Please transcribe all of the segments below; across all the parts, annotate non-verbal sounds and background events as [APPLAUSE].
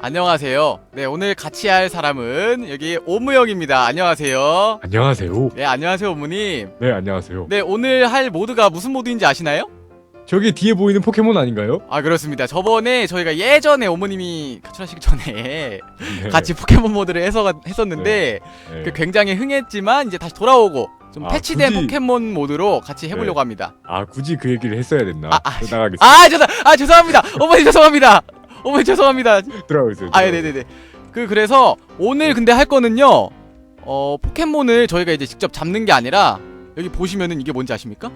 안녕하세요. 네, 오늘 같이 할 사람은 여기 오무영입니다. 안녕하세요. 안녕하세요. 네, 안녕하세요, 오무님. 네, 안녕하세요. 네, 오늘 할 모드가 무슨 모드인지 아시나요? 저기 뒤에 보이는 포켓몬 아닌가요? 아, 그렇습니다. 저번에 저희가 예전에 오무님이 가출하시기 전에 [LAUGHS] 네. 같이 포켓몬 모드를 해서 했었는데 네. 그 굉장히 흥했지만 이제 다시 돌아오고 좀 아, 패치된 굳이- 포켓몬 모드로 같이 해보려고 네. 합니다. 아, 굳이 그 얘기를 했어야 됐나? 아, 아, 나가겠습니다. 아, 죄송, 아, 죄송합니다. 어머니 죄송합니다. 어머니 죄송합니다. 들어가겠어요. 아, 네네네. 그 그래서 오늘 근데 할 거는요. 어 포켓몬을 저희가 이제 직접 잡는 게 아니라 여기 보시면은 이게 뭔지 아십니까?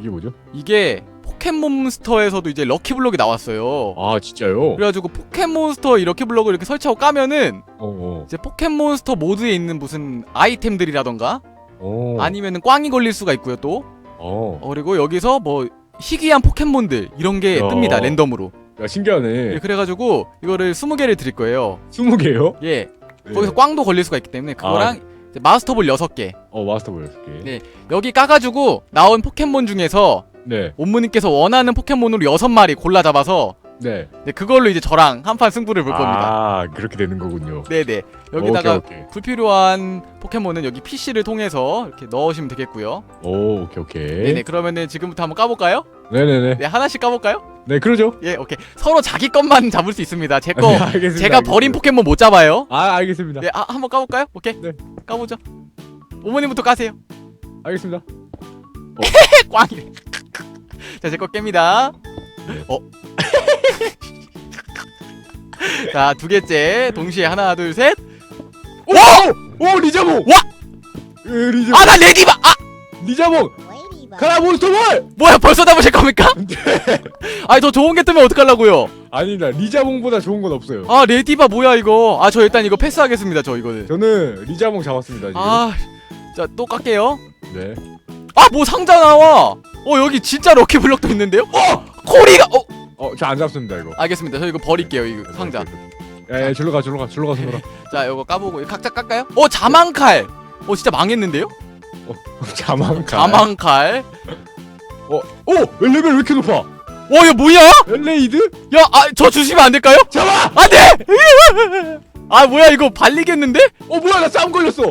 이게 뭐죠? 이게 포켓몬스터에서도 이제 럭키블럭이 나왔어요. 아, 진짜요? 그래가지고 포켓몬스터 이 럭키블럭을 이렇게 설치하고 까면은 어, 어. 이제 포켓몬스터 모드에 있는 무슨 아이템들이라던가 어. 아니면은 꽝이 걸릴 수가 있고요 또 어. 어, 그리고 여기서 뭐 희귀한 포켓몬들 이런 게 야. 뜹니다 랜덤으로 야, 신기하네. 예, 그래가지고 이거를 20개를 드릴 거예요 20개요? 예 네. 거기서 꽝도 걸릴 수가 있기 때문에 그거랑 이제 마스터볼 6개 어, 마스터볼 6개. 네. 여기 까가지고 나온 포켓몬 중에서 네. 옴무님께서 원하는 포켓몬으로 6마리 골라 잡아서 네. 네, 그걸로 이제 저랑 한판 승부를 볼 겁니다 아, 그렇게 되는 거군요. 네네 여기다가 오케이, 오케이. 불필요한 포켓몬은 여기 PC를 통해서 이렇게 넣으시면 되겠고요 오, 오케이, 오케이. 네네 그러면은 지금부터 한번 까볼까요? 네네네. 네 하나씩 까볼까요? 네, 그러죠. 예 오케이 서로 자기 것만 [LAUGHS] 잡을 수 있습니다 제 거 네, 알겠습니다. 제가 버린 알겠습니다. 포켓몬 못 잡아요 아, 알겠습니다. 네 아, 한번 까볼까요? 오케이 네. 까보죠 오모님부터 까세요 알겠습니다. [LAUGHS] 꽝이래 자 제 거 깹니다 어? [LAUGHS] 자 두 개째 동시에 하나 둘 셋 오! 오, 리자몽! 와! 으, 리자몽. 아 나 레디바 아 리자몽! 가라 몬스터볼! 뭐야 벌써 잡으실 겁니까? [LAUGHS] 네. [LAUGHS] 아니 더 좋은 게 뜨면 어떡하려고요 아니다 리자몽보다 좋은 건 없어요 아 레디바 뭐야 이거 아 저 일단 이거 패스하겠습니다 저 이거는 저는 리자몽 잡았습니다 지금 아 자 또 깎게요 네 아 뭐 상자 나와 어 여기 진짜 럭키블럭도 있는데요? 어! 코리가 어 어, 저 안 잡습니다 이거 알겠습니다 저 이거 버릴게요 이거 상자 야, 야, 절로 가, 절로 가, 절로 가, 손으로. [LAUGHS] 자 이거 까보고 각자 깎아요? 어 자망칼 어 진짜 망했는데요? [LAUGHS] 자망. 자망칼 어, 오, 레벨 왜 이렇게 높아? 어 이거 뭐야? 엘레이드? 야 아 저 주시면 안 될까요? 잡아! 안 돼! [LAUGHS] 아 뭐야 이거 발리겠는데? 어, 뭐야, 나 싸움 걸렸어.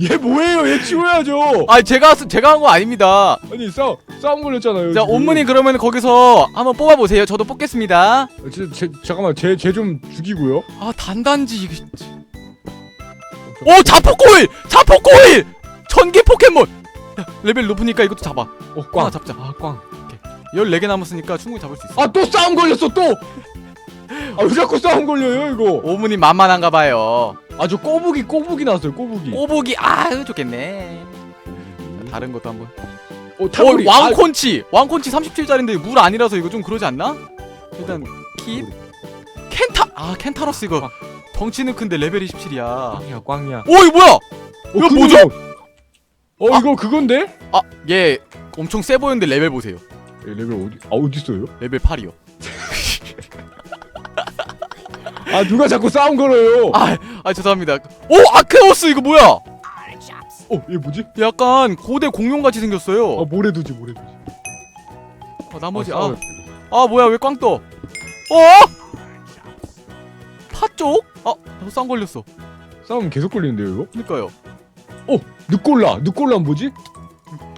얘 뭐예요? 얘 치워야죠. 아 제가 제가 한 거 아닙니다 아니 싸움 싸움 걸렸잖아요. 자 지금. 온문이 그러면 거기서 한번 뽑아 보세요 저도 뽑겠습니다 어, 제, 제, 잠깐만, 쟤쟤좀 죽이고요. 아 단단지 이게 진짜. 오 자포코일! 자포코일! 전기 포켓몬! 야 레벨 높으니까 이것도 잡아 어, 하나 꽝. 잡자 아 꽝. 오케이 14개 남았으니까 충분히 잡을 수 있어 아, 또 싸움 걸렸어, 또. 아, 왜 자꾸 싸움 걸려요, 이거? 오문이 만만한가 봐요 아, 저 꼬부기, 꼬부기 나왔어요, 꼬부기. 꼬부기 아 좋겠네 다른 것도 한번 어, 어 타고리. 왕콘치 왕콘치 37짜리인데 물 아니라서 이거 좀 그러지 않나? 일단 킵 켄타 아 켄타로스 이거 덩치는 큰데 레벨이 17이야 꽝이야, 꽝이야. 오 이거 뭐야 이거 뭐죠? 어, 이거 그건데? 아 얘 엄청 세 보였는데 레벨 보세요 예, 레벨 어디? 아, 어디 있어요? 레벨 8이요 [LAUGHS] 아, 누가 자꾸 싸움 걸어요? 아, 아 죄송합니다 오 아크오스 이거 뭐야 어, 얘 뭐지? 약간 고대 공룡 같이 생겼어요 아, 모래두지, 모래두지. 어, 나머지 아, 아, 싸워요. 아 뭐야 왜 꽝 떠? 어? 파 쪽? 아 나도 쌍 걸렸어 싸움 계속 걸리는데요, 이거? 그니까요 느꼴라, 느꼴라는 뭐지?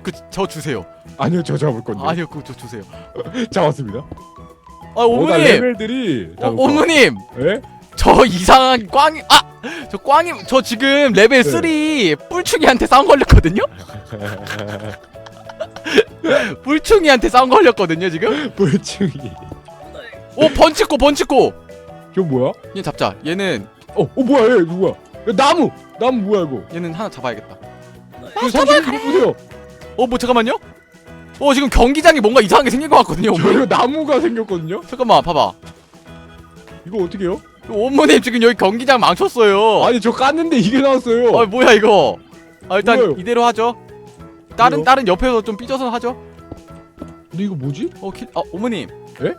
그 저 주세요 아니요, 저 잡을 건데. 아니요 그거 저 주세요 [LAUGHS] 잡았습니다. 아 어, 나 어머님 레벨들이. 어, 어머님 예? 저 이상한 꽝이 아저 꽝이 저 지금 레벨 네. 3 뿔충이한테 싸움 걸렸거든요? [LAUGHS] 뿔충이한테 싸움 걸렸거든요 지금? 뿔충이. 오 번치코 번치코 저 뭐야? 얘 잡자 얘는 어, 어 뭐야, 얘 누구야? 야, 나무! 나무 뭐야, 이거? 얘는 하나 잡아야겠다 그 삼촌 이거 보세요. 어뭐 잠깐만요 어 지금 경기장이 뭔가 이상하게 생긴 것 같거든요 저 어머님 이거 나무가 생겼거든요? 잠깐만 봐봐 이거 어떻게 해요? 어머님 지금 여기 경기장 망쳤어요 아니, 저 깠는데 이게 나왔어요. 아 뭐야 이거 아 일단 뭐예요? 이대로 하죠 다른 뭐요? 다른 옆에서 좀 삐져서 하죠 근데 이거 뭐지? 어, 키, 아, 어머님. 예?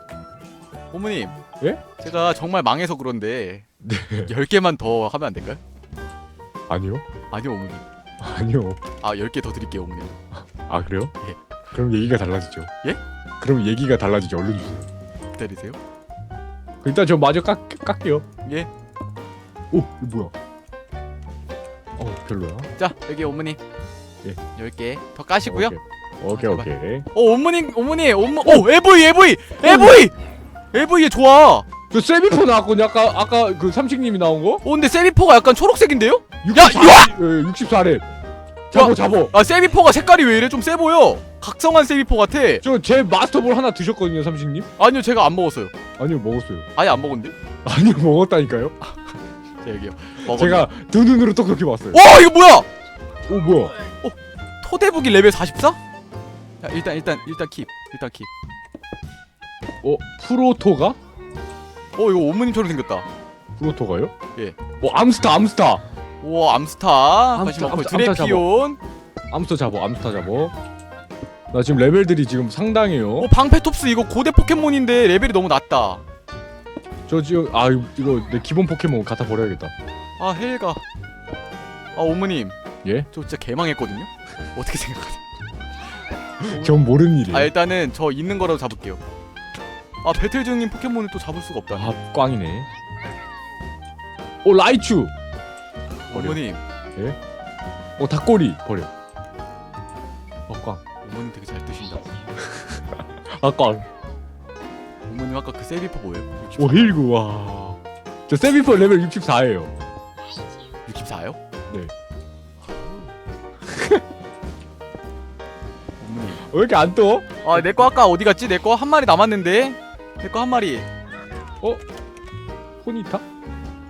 어머님. 예? 제가 정말 망해서 그런데 네. 10개만 더 하면 안 될까요? 아니요. 아니요, 어머님. 아니요. 아, 10개 더 드릴게요, 어머님. 아, 그래요? 그럼 얘기가 달라지죠. 예? 그럼 얘기가 달라지죠. 얼른 주세요. 기다리세요. 일단 저 마저 깎 깎게요. 예. 오 이거 뭐야? 어 별로야. 자 여기 어머니. 예. 10개 더 까시고요. 오케이 아, 오케이. 오케이. 어 어머니 어머니 엄마 오 AV AV AV AV 좋아. 저 세비포 나왔거든요. 아까 아까 그 삼식님이 나온 거? 어 근데 세비포가 약간 초록색인데요? 64, 예, 64렙. 잡어 잡어. 아 세비포가 색깔이 왜 이래 좀 세 보여. 각성한 세비포 같아. 저 제 마스터볼 하나 드셨거든요, 삼식님? 아니요 제가 안 먹었어요. 아니요 먹었어요. 아예 안 먹었는데? [LAUGHS] 아니요 먹었다니까요. 자 여기요. 먹었네. 제가 두 눈으로 또 그렇게 봤어요. 와 이거 뭐야? 오 뭐야? 토대북이 레벨 44? 자 일단 일단 일단 킵 일단 킵. 어 프로토가? 어 이거 어머님처럼 생겼다. 프로토가요? 예. 어 암스타 암스타. 오 암스타 다시 암스타, 먹고 암스타, 암스타 드레피온 암스타 잡어 암스타 잡어. 나 지금 레벨들이 지금 상당해요. 오 방패톱스 이거 고대 포켓몬인데 레벨이 너무 낮다 저 지금 아 이거- 이거 내 기본 포켓몬 갖다 버려야겠다. 아 헬가 아 어머님 예? 저 진짜 개망했거든요 [LAUGHS] 어떻게 생각하세요? [LAUGHS] 전 모르는 일이에요. 아 일단은 저 있는 거라도 잡을게요 아 배틀 중인 포켓몬을 또 잡을 수가 없다 아 꽝이네. 오 라이츄. 버려. 어머님 오 닭꼬리 버려. 아 꽝. 어머님 되게 잘 드신다 아 꽝. 어머님 아까 그 세비포 뭐예요? 오 힐구 와. 저 세비퍼 레벨 64예요. 64요? 네. 어머님 왜 이렇게 안 떠? 아 내 거 아까 어디 갔지? 내 거 한 마리 남았는데 내 거 한 마리 포니타?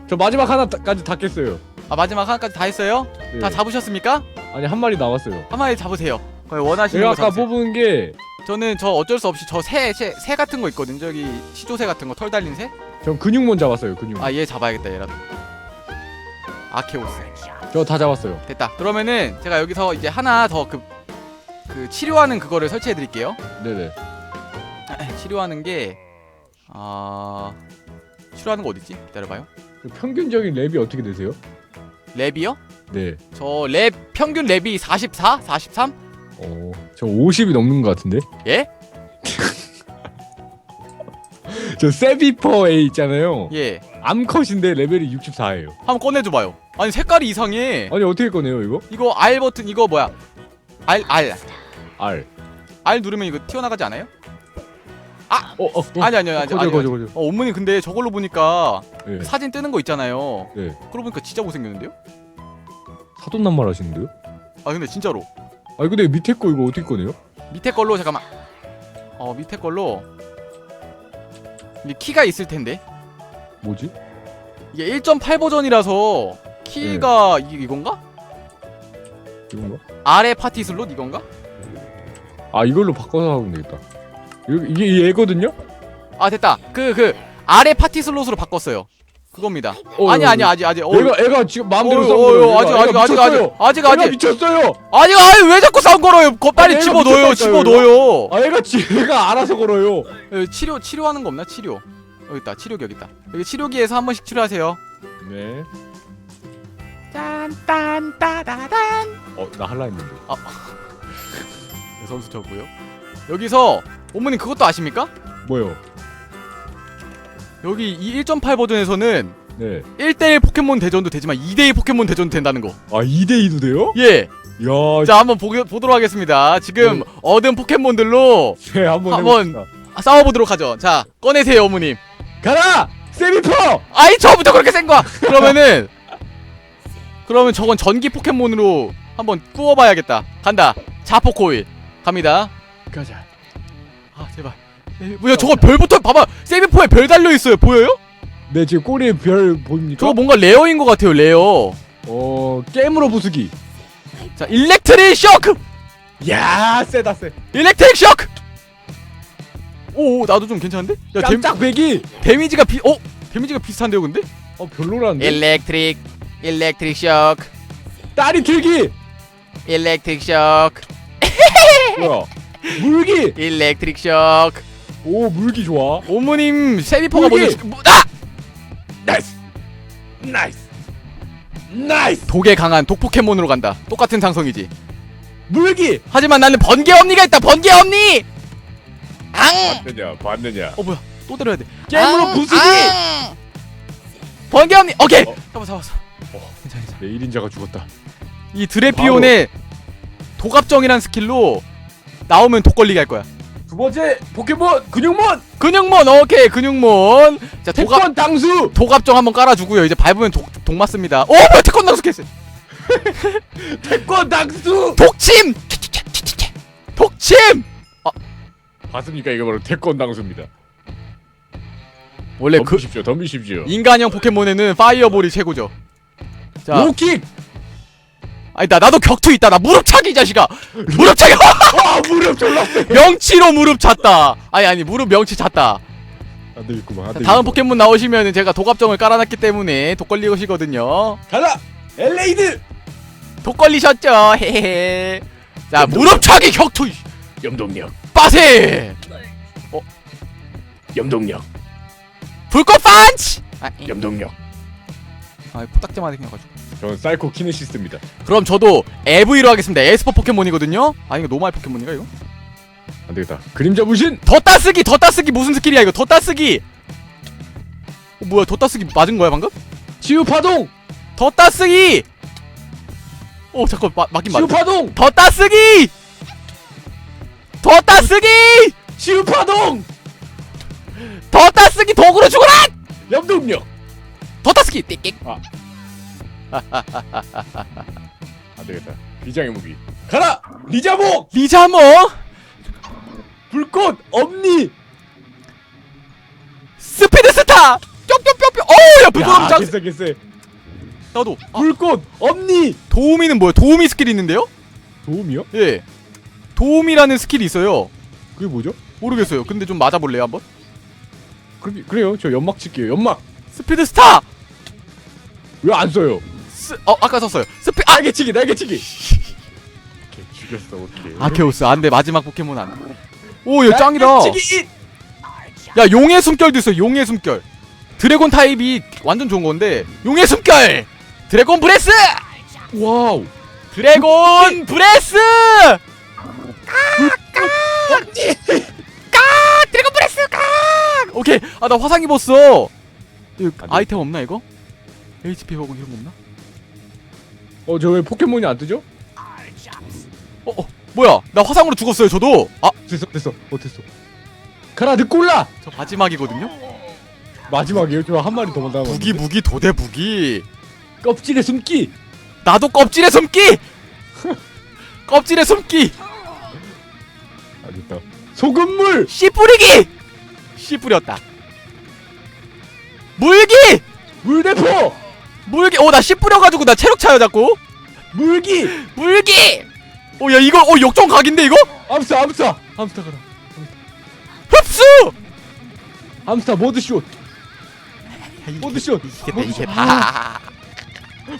저 마지막 하나까지 다 깼어요. 아 마지막 하나까지 다 했어요? 네. 다 잡으셨습니까? 아니 한 마리 남았어요. 한 마리 잡으세요 거의 원하시는 거 아까 뽑은 게 저는 저 어쩔 수 없이 저 새 새 새 같은 거 있거든 저기 시조새 같은 거 털 달린 새? 전 근육몬 잡았어요. 근육. 아 얘 잡아야겠다 얘라도 아케오스 저 다 잡았어요. 됐다 그러면은 제가 여기서 이제 하나 더 그 그 치료하는 그거를 설치해 드릴게요 네네. [LAUGHS] 치료하는 게 아 치료하는 거 어딨지? 기다려봐요 그 평균적인 랩이 어떻게 되세요? 랩이요? 네. 저 랩 평균 랩이 44? 43? 어, 저 50이 넘는 것 같은데? 예? [LAUGHS] 저 세비퍼 A 있잖아요. 예 암컷인데 레벨이 64예요. 한번 꺼내줘봐요 아니 색깔이 이상해 아니 어떻게 꺼내요 이거? 이거 R 버튼 이거 뭐야 R R R. R 누르면 이거 튀어나가지 않아요? 어, 어, 어. 아니 아니 아니 거절 거절. 어 어머니 근데 저걸로 보니까 네. 사진 뜨는 거 있잖아요 네. 그러고 보니까 진짜 못생겼는데요? 사돈난 말 하시는데요? 아 근데 진짜로 아니 근데 밑에 거 이거 어떻게 꺼내요? 밑에 걸로 잠깐만 어 밑에 걸로 이게 키가 있을 텐데 뭐지? 이게 1.8 버전이라서 키가 이, 이건가? 이건가? 아래 파티 슬롯 이건가? 아 이걸로 바꿔서 하면 되겠다. 이거- 이게 얘거든요? 아 됐다 그 그 아래 파티 슬롯으로 바꿨어요 그겁니다 어, 아니 아니. 아직 아직 어, 애가 애가 지금 마음대로 어, 싸운 어, 거예요. 어, 아직 아직 아직 아직. 아직 애가 아직 미쳤어요. 아니 아니 왜 자꾸 싸운 걸어요 거, 빨리 집어 넣어요 집어. 넣어요 아 애가 지 애가 알아서 걸어요. 에, 치료 치료하는 거 없나 치료 여기 있다 치료기 여기 있다 여기 치료기에서 한 번씩 치료하세요 네. 짠딴따다단 어나 할라 했는데. [LAUGHS] 네, 선수 저고요 여기서 어머님 그것도 아십니까? 뭐요? 여기 이 1.8 버전에서는 네. 1대1 포켓몬 대전도 되지만 2대2 포켓몬 대전도 된다는 거. 아 2대 2도 돼요? 예. 야, 자, 한번 보, 보도록 하겠습니다. 지금 네. 얻은 포켓몬들로 네, 한번 한번- 해봅시다. 싸워보도록 하죠. 자, 꺼내세요, 어머님. 가라! 세비퍼! 아이, 처음부터 그렇게 센 거야! 그러면은, 그러면 저건 전기 포켓몬으로 한번 꾸어봐야겠다. 간다. 자포코일. 갑니다. 가자. 아, 제발. 에, 뭐야, 저거 별부터, 봐봐. 세비포에 별 달려있어요. 보여요? 네, 지금 꼬리에 별 보입니까? 저거 뭔가 레어인 것 같아요, 레어. 어, 게임으로 부수기. 자, 일렉트릭 쇼크! 야, 세다 세. 일렉트릭 쇼크! 오, 오, 나도 좀 괜찮은데? 야, 데, 깜짝 배기. 데미지가 비, 어? 데미지가 비슷한데요, 근데? 어, 별로라는데. 일렉트릭, 일렉트릭 쇼크, 딸이 들기. 일렉트릭 쇼크, 뭐야? [LAUGHS] 물기. 일렉트릭 쇼크. 오, 물기 좋아. 세비퍼가 물기! 먼저 뭐, 아! 나이스. 나이스. 나이스. 독에 강한 독 포켓몬으로 간다. 똑같은 상성이지. 물기 하지만 나는 번개 언니가 있다 번개 언니 앙! 봤느냐 봤느냐 어 뭐야 또 때려야 돼 게임으로 앙! 부수기 앙! 번개 언니 오케이 어. 잡아 잡았어 어. 괜찮아 괜찮아 내 1인자가 죽었다 이 드레피온의 독압정이란 스킬로 나오면 독 걸리게 할 거야 두 번째 포켓몬 근육몬! 근육몬! 오케이 근육몬. 자 독압 태권 당수! 독압정 한번 깔아주고요. 이제 밟으면 독, 독 맞습니다. 오 뭐야 태권 당수 캐스! [LAUGHS] 태권 당수! 독침! 독침! 봤습니까? 이거 바로 태권 당수입니다. 원래 그 덤비십시오 덤비십시오. 인간형 포켓몬에는 파이어볼이 최고죠. 자. 로킥 아니다 나도 격투 있다. 나 무릎 차기 이 자식아. 무릎 차기. 와 무릎 졸라 세 [LAUGHS] 명치로 무릎 찼다. 아니 아니 무릎 명치 찼다. 안 되겠구만 안 자, 되겠구만. 다음 포켓몬 나오시면은 제가 독압정을 깔아놨기 때문에 독 걸리시거든요. 가라! 엘레이드! 독 걸리셨죠? 헤헤 자 무릎 차기 격투. 염동력. 빠세! 염동력. 불꽃 판치! 아, 이- 염동력. 아 코딱지만 생겨가지고 저는 사이코 키네시스입니다. 그럼 저도 EV로 하겠습니다. 에스퍼 포켓몬이거든요. 아 이거 노말 포켓몬인가 이거? 안 되겠다. 그림자 무신 더 따쓰기 더 따쓰기 무슨 스킬이야 이거? 더 따쓰기! 어, 뭐야 더 따쓰기 맞은 거야 방금? 치유 파동! 더 따쓰기! 오 잠깐 마, 맞긴 치유 맞 파동! 더 따쓰기! 더 따쓰기! 치유 파동! 더 따쓰기 도구로 죽어라! 염동력 더 따쓰기! 띠끼 안 되겠다. 비장의 무기. 가라! 리자몽 리자모? 불꽃! 엄니! 스피드 스타! 뿅뿅뿅뿅! 어우 야 불꽃 야장 개쎄 개쎄. 나도. 아, 불꽃! 엄니! 도우미는 뭐야? 도우미 스킬이 있는데요? 도움이요? 예. 도우미라는 스킬이 있어요. 그게 뭐죠? 모르겠어요. 근데 좀 맞아볼래요 한번? 그럼 그래요? 저 연막 칠게요. 연막! 스피드 스타! 왜 안 써요? 스, 어 아까 썼어요. 스피 아! 날개치기 날개치기. 오케이 죽였어. 오케이. 아케오스 안돼. 마지막 포켓몬 안돼. 오얘 짱이다. 날개치기! 야 용의 숨결도 있어 용의 숨결. 드래곤 타입이 완전 좋은 건데 용의 숨결! 드래곤 브레스! 와우. 드래곤 브레스! 까 드래곤 브레스 까 오케이. 아 나 화상 입었어. 이거. 아이템 없나 이거? HP 버그 이런 거 없나 어 저 왜 포켓몬이 안 뜨죠? 어, 어 뭐야? 나 화상으로 죽었어요 저도. 아. 저 됐어 됐어. 어 됐어. 가라 늑골라! 마지막이거든요? 마지막이에요? 저 한 마리 더 남았는데. 무기 무기 도대 무기. 껍질에 숨기! 나도 껍질에 숨기! [LAUGHS] 껍질에 숨기! 알겠다. 소금물! 씨 뿌리기! 씨 뿌렸다. 물기! 물대포 물기 어 나 씨 뿌려가지고 나 체력 차요 자꾸. 물기! 물기! 어 야 이거 어 역전 각인데 이거? 암스타 암스타 암스타 가라. 흡수! 암스타 모드쇼 모드쇼 이게 이게 봐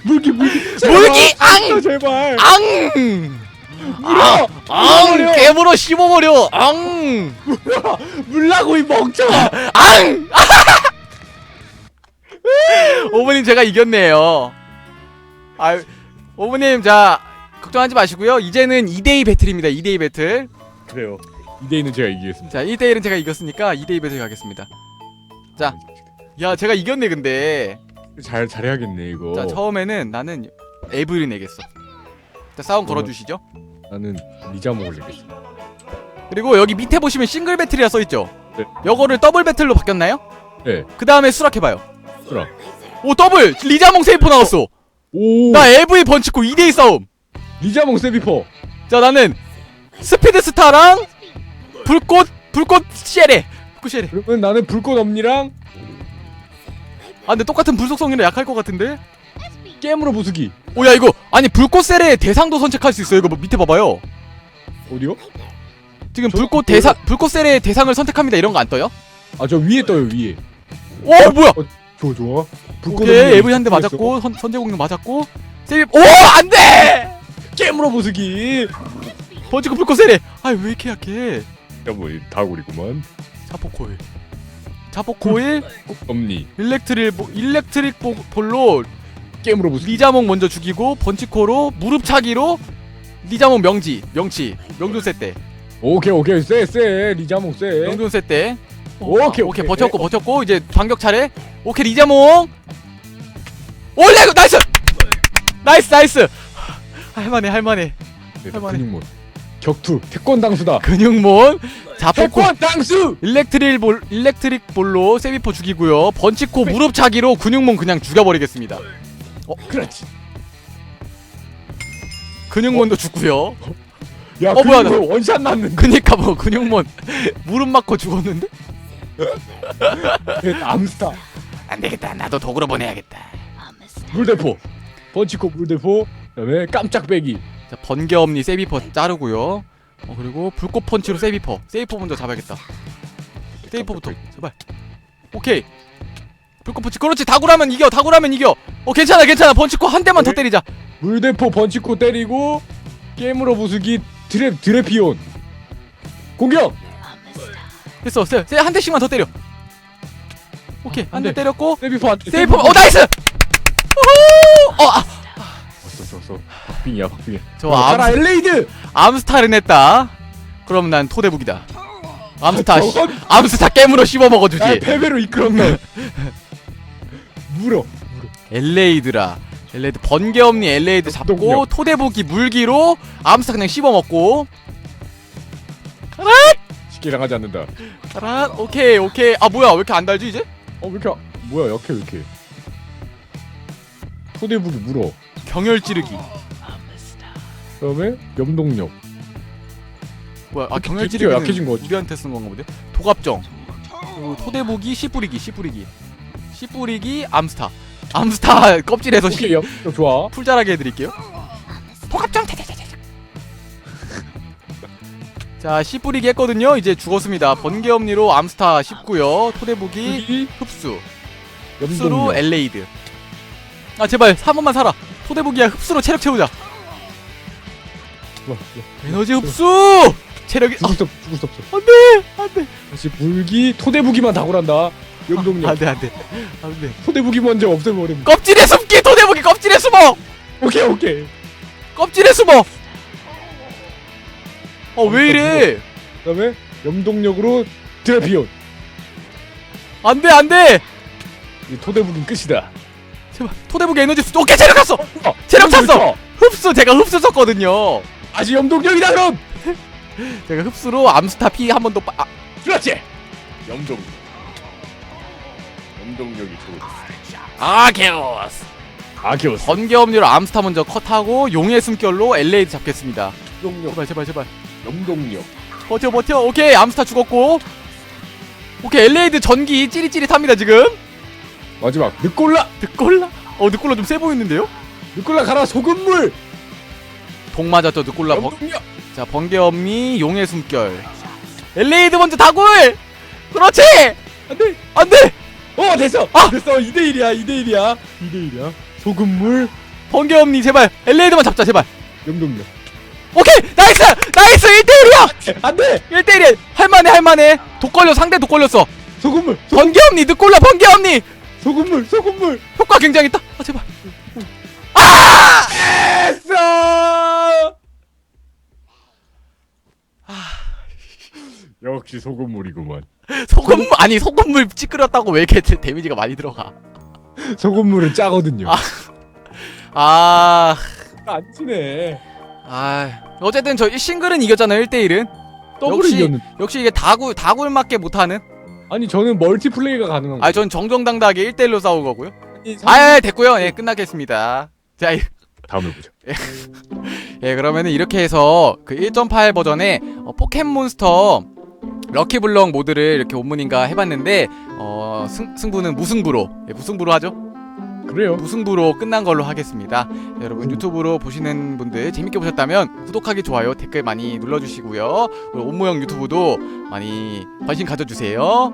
물기 물기! 물기! 암스타 제발! 앙! 물어! 앙! 깨물어 씹어버려! 앙! 물어! 물라고 이 멍청아! 앙! [LAUGHS] 오버님 제가 이겼네요. 아 오버님 자 걱정하지 마시고요. 이제는 2대2 배틀입니다. 2대2 배틀. 그래요. 2대2는 제가 이기겠습니다. 자 1대1은 제가 이겼으니까 2대2 배틀 가겠습니다. 자. 야 제가 이겼네 근데. 잘 잘해야겠네 이거. 자 처음에는 나는 에브리 내겠어. 자 싸움 걸어주시죠. 나는 리자몽을 내겠어. 그리고 여기 밑에 보시면 싱글 배틀이라 써있죠? 네. 요거를 더블 배틀로 바뀌었나요? 네. 그 다음에 수락해봐요. 수락 오 더블! 리자몽 세이프 나왔어. 오. 나 AV 번치고 2대2 싸움. 리자몽 세비퍼 자 나는 스피드 스타랑 불꽃 불꽃 쉐레. 불꽃 쉐레. 그러면 나는 불꽃 엄니랑 아 근데 똑같은 불속성이라 약할 것 같은데? 깨물어 부수기. 오야 이거 아니 불꽃 쉐레 대상도 선택할 수 있어요? 이거 뭐 밑에 봐봐요. 어디요? 지금 저- 불꽃 저- 대상 불꽃 쉐레 대상을 선택합니다. 이런 거 안 떠요? 아 저 위에 떠요 위에. 오 뭐야 좋아? 좋아 오케이. AV 한 대. 맞았고 선, 선제공룡 맞았고. 세이프 오 안돼! 깨물어 부수기. 번지고 불꽃 쉐레 아왜 이렇게 약해? 야뭐 다구리구만. 자포코일. 자포코일. 엄니. 일렉트릴 보, 일렉트릭 보, 볼로 깨물어 부수기. 리자몽 먼저 죽이고 번치코로 무릎 차기로 리자몽 명지 명치. 명존 세 때 오케이 오케이. 쎄쎄. 리자몽 쎄. 명존 세 때 오케이, 오케이. 오케이. 버텼고 버텼고. 이제 반격 차례. 오케이 리자몽. 올레 나이스! 나이스 나이스! 할만해 할만해. 네, 할만해. 근육몬. 격투 태권 당수다. 근육몬. 자 태권 당수. 일렉트릭 볼 일렉트릭 볼로 세비포 죽이고요. 번치코 무릎 차기로 근육몬 그냥 죽여버리겠습니다. 그렇지. 근육몬도 죽고요. 야 어, 뭐야, 근육몬 원샷 났는데. 그니까 뭐 근육몬. [LAUGHS] 무릎 맞고 죽었는데 암스타. 안 되겠다 나도 도구로 보내야겠다 물대포. 번치코 물대포. 그다음에 깜짝 빼기. 자 번개엄니 세비퍼 자르고요 어 그리고 불꽃 펀치로 세비퍼 세비퍼 먼저 잡아야겠다 세비퍼부터 제발 오케이 불꽃 펀치 그렇지 다굴하면 이겨 다굴하면 이겨 어 괜찮아 괜찮아 펀치코 한 대만 더 네. 때리자 물대포 번치코 때리고 게임으로 부수기 드랩 드래피온. 공격. 됐어 한 대씩만 더 때려 오케이 아, 한대안 돼. 때렸고 세비포 안 세이프 어 나이스 우후 어아 왔어 왔어. 박빙이야 박빙이야. 저 가라 암스, 엘레이드. 암스타를 냈다 그럼 난 토대북이다 암스타 씨, 저건 암스타 깨물어 씹어 날 먹어주지 패배로 이끌었네. [LAUGHS] 물어. 엘레이드라 엘레이드 번개엄니 엘레이드 잡고 역동력. 토대북이 물기로 암스타 그냥 씹어 먹고 당하지 않는다. 따란 오케이 오케이 아 뭐야 왜 이렇게 안 달지 이제 어왜 이렇게 아- 뭐야 약해 왜 이렇게? 소대북이 물어. 경열 찌르기 그다음에 염동력. 뭐야 아 경열 찌르기는 약해진 거지? 우리한테 쓴 건가 보네 도갑정 그리고 토대북이 씨 뿌리기 씨 뿌리기 씨 뿌리기 암스타 암스타 [LAUGHS] 껍질에서 씨 오케이 염동력 좋아. 풀자라게 해드릴게요. 자, 씨 뿌리기 했거든요. 이제 죽었습니다. 번개 엄니로 암스타 씹고요. 토대북이 여기 흡수. 흡수로. 엘레이드. 아, 제발 3번만 살아. 토대북이야 흡수로 체력 채우자. 좋아, 좋아. 에너지 흡수! 체력이 아, 죽을 수 없어. 죽을 수 없어. 안 돼! 안 돼! 다시 불기 토대북이만 다굴한다. 염동력. 안 돼, 안 돼. 안 돼. 토대북이 먼저 없애버림. 껍질에 숨기! 토대북이 껍질에 숨어! 오케이 오케이. 껍질에 숨어! 어, 왜 이래? 그다음에 염동력으로 드래피온. 안 돼, 안 돼! 이 토대북은 끝이다. 제발 토대북 에너지 흡수 오케이 체력 찼어 어, 체력 찼어. 흡수 제가 흡수 썼거든요 아직 염동력이다 그럼. [LAUGHS] 제가 흡수로 암스타 피 한 번더 아, 그렇지. 염동. 염동력이 좋다. 아케오스 아키오스. 번개엄니로 암스타 먼저 컷하고 용의 숨결로 엘레이드 잡겠습니다 염동력. 제발 제발 제발 염동력. 버텨 버텨 오케이 암스타 죽었고 오케이 엘레이드 전기 찌릿찌릿합니다 지금 마지막 느꼴라. 늑골라 어 늑골라 좀 세 보이는데요 느꼴라 가라 소금물. 독 맞았죠 늑골라 번, 염동력. 자 번개엄니 용의 숨결 엘레이드 먼저 다굴 그렇지 안돼. 안돼 어 됐어. 아! 됐어. 2대 1이야. 2대 1이야. 2대 1이야. 소금물. 번개엄니 제발 엘레이드만 잡자 제발 염동력. 오케이 나이스 나이스 1대1이야 안돼. 1대1이야 할만해 할만해 독 걸려 상대 독 걸렸어 소금물. 소, 번개엄니 늑골라 번개엄니 소금물. 소금물. 효과 굉장했다 아 제발 됐어. 역시 소금물이구만. 소금물 아니 소금물 찌끄렸다고 왜 이렇게 데- [LAUGHS] 데미지가 많이 들어가 소금물은 짜거든요. 아. 아... 안 치네. 아 어쨌든 저 싱글은 이겼잖아요 1대1은. 더블 역시- 이겼는. 역시 이게 다굴 다굴맞게 못하는. 아니 저는 멀티플레이가 가능한 거. 아 전 정정당당하게 1대1로 싸운 거고요. 아니, 아 됐고요. 예 끝나겠습니다. 자 이- 다음에 보자. [LAUGHS] 예 그러면은 이렇게 해서 그 1.8 버전의 어, 포켓몬스터 럭키블럭 모드를 이렇게 온문인가 해봤는데 어 승, 승부는 무승부로. 예, 무승부로 하죠 그래요. 무승부로 끝난 걸로 하겠습니다 여러분 음. 유튜브로 보시는 분들 재밌게 보셨다면 구독하기 좋아요 댓글 많이 눌러주시고요 그리고 온모형 유튜브도 많이 관심 가져주세요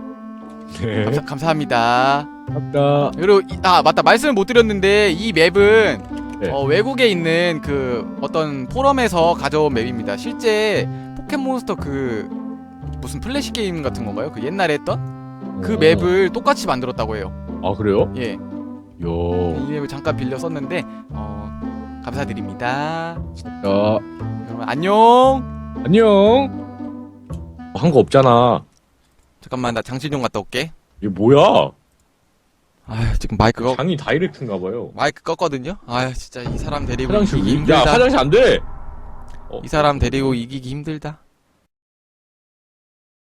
네. 감사, 감사합니다 감사합니다. 그리고 이- 아 맞다 말씀을 못 드렸는데 이 맵은 네. 어, 외국에 있는 그 어떤 포럼에서 가져온 맵입니다. 실제 포켓몬스터 그 무슨 플래시 게임 같은 건가요? 그 옛날에 했던 그 어. 맵을 똑같이 만들었다고 해요. 아 그래요? 예, 요. 이 맵을 잠깐 빌려 썼는데 어, 감사드립니다. 자, 그러면 안녕 안녕. 한 거 없잖아. 잠깐만 나 장신용 갔다 올게 이게 뭐야? 아 지금 마이크 꺼 장이 다이렉트인가 봐요. 마이크 껐거든요 아 진짜 이 사람 데리고 화장실 이기기 야 힘들다 화장실 안 돼. 이 사람 데리고 이기기 힘들다